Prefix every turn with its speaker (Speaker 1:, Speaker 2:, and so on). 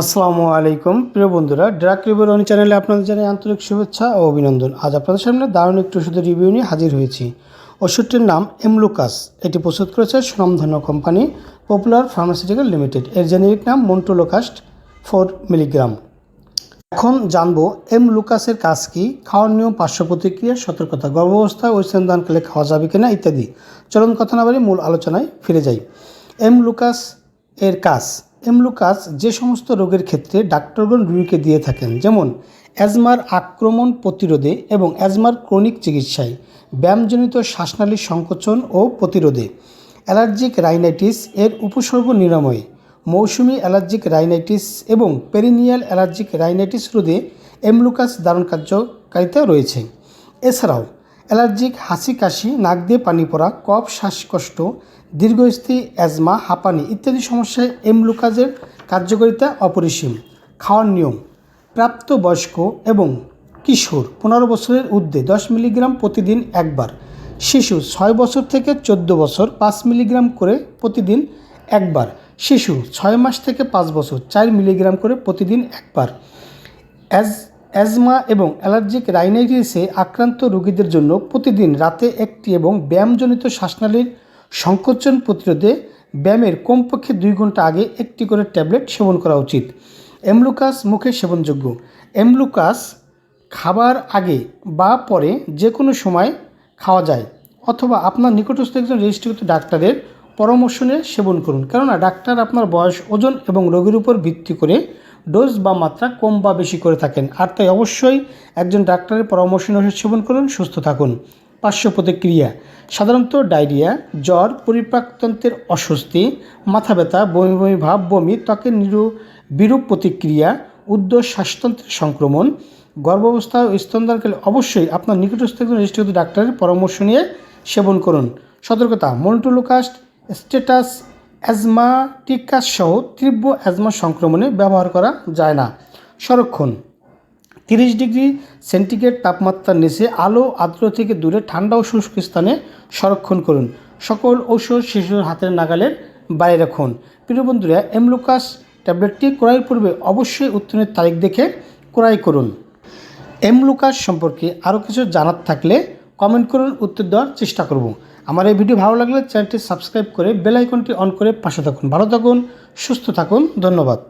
Speaker 1: আসসালামু আলাইকুম। প্রিয় বন্ধুরা ড্রাক রিভিউ চ্যানেলে আপনাদের জানাই আন্তরিক শুভেচ্ছা ও অভিনন্দন। আজ আপনাদের সামনে দারুণ একটি ওষুধের রিভিউ নিয়ে হাজির হয়েছি। ওষুধটির নাম এমলুকাস এটি প্রস্তুত করেছে সুনামধন্য কোম্পানি পপুলার ফার্মাসিউটিক্যাল লিমিটেড এর জেনেরিক নাম মন্টোলোকাস্ট ফোর মিলিগ্রাম এখন জানব এম লুকাসের কাজ কি, খাওয়ার নিয়ম, পার্শ্ব প্রতিক্রিয়া, সতর্কতা গর্ভাবস্থায় ও স্তনদানকালে খাওয়া যাবে কিনা ইত্যাদি। চলুন কথা না বলে মূল আলোচনায় ফিরে যাই। এম লুকাস এর কাজ। এম লুকাস যে সমস্ত রোগের ক্ষেত্রে ডাক্তারগণ রোগীকে দিয়ে থাকেন, যেমন অ্যাজমার আক্রমণ প্রতিরোধে এবং অ্যাজমার ক্রনিক চিকিৎসায়, ব্যায়ামজনিত শ্বাসনালীর সংকোচন ও প্রতিরোধে, অ্যালার্জিক রাইনাইটিস এর উপসর্গ নিরাময়, মৌসুমি অ্যালার্জিক রাইনাইটিস এবং পেরিনিয়াল অ্যালার্জিক রাইনাইটিস রোধে এমলুকাস দারুণ কার্যকারিতা রয়েছে। এছাড়াও অ্যালার্জিক হাসি কাশি, নাক দিয়ে পানি পড়া, কফ, শ্বাসকষ্ট, দীর্ঘস্থায়ী অ্যাজমা, হাঁপানি ইত্যাদি সমস্যায় এমলুকাজের কার্যকারিতা অপরিসীম। খাওয়ার নিয়ম, প্রাপ্তবয়স্ক এবং কিশোর, পনেরো বছরের ঊর্ধ্বে দশ মিলিগ্রাম প্রতিদিন একবার, শিশু ছয় বছর থেকে চোদ্দ বছর, পাঁচ মিলিগ্রাম করে প্রতিদিন একবার, শিশু ছয় মাস থেকে পাঁচ বছর, চার মিলিগ্রাম করে প্রতিদিন একবার। অ্যাজ অ্যাজমা এবং অ্যালার্জিক রাইনাইটিসে আক্রান্ত রোগীদের জন্য প্রতিদিন রাতে একটি এবং ব্যায়ামজনিত শ্বাসনালীর সংকোচন প্রতিরোধে ব্যায়ামের কমপক্ষে দুই ঘণ্টা আগে একটি করে ট্যাবলেট সেবন করা উচিত। এমলুকাস মুখে সেবনযোগ্য। এমলুকাস খাবার আগে বা পরে যে কোনো সময় খাওয়া যায় অথবা আপনার নিকটস্থ একজন রেজিস্ট্রিকৃত ডাক্তারের পরামর্শ নিয়ে সেবন করুন। কেননা ডাক্তার আপনার বয়স, ওজন এবং রোগের উপর ভিত্তি করে ডোজ বা মাত্রা কম বা বেশি করে থাকেন। আর তাই অবশ্যই একজন ডাক্তারের পরামর্শ নিয়ে সেবন করুন, সুস্থ থাকুন। পার্শ্ব প্রতিক্রিয়া, সাধারণত ডায়রিয়া, জ্বর পরিপাকতন্ত্রের অস্বস্তি, মাথা ব্যথা, বমি বমি ভাব, বমি, ত্বকের নিরু বিরূপ প্রতিক্রিয়া উদ্যোগ শ্বাসতন্ত্রের সংক্রমণ, গর্ভাবস্থা ও স্তনদানকালে অবশ্যই আপনার নিকটস্থ একজন রেজিস্ট্রিত ডাক্তারের পরামর্শ নিয়ে সেবন করুন। সতর্কতা মন্টুলোকাস্ট স্টেটাস অ্যাজমাটিকাস সহ তীব্র অ্যাজমা সংক্রমণে ব্যবহার করা যায় না। সংরক্ষণ। তিরিশ ডিগ্রি সেন্টিগ্রেড তাপমাত্রার নিচে আলো আর্দ্র থেকে দূরে ঠান্ডা ও শুষ্ক স্থানে সংরক্ষণ করুন। সকল ঔষধ শিশুর হাতের নাগালের বাইরে রাখুন। প্রিয় বন্ধুরা, এমলুকাস ট্যাবলেটটি ক্রয়ের পূর্বে অবশ্যই উত্তরের তারিখ দেখে ক্রয় করুন। এমলুকাস সম্পর্কে আরও কিছু জানার থাকলে কমেন্ট করুন, উত্তর দেওয়ার চেষ্টা করব। আমার এই ভিডিও ভালো লাগলে চ্যানেলটি সাবস্ক্রাইব করে বেল আইকনটি অন করে পাশে থাকুন। ভালো থাকুন, সুস্থ থাকুন, ধন্যবাদ।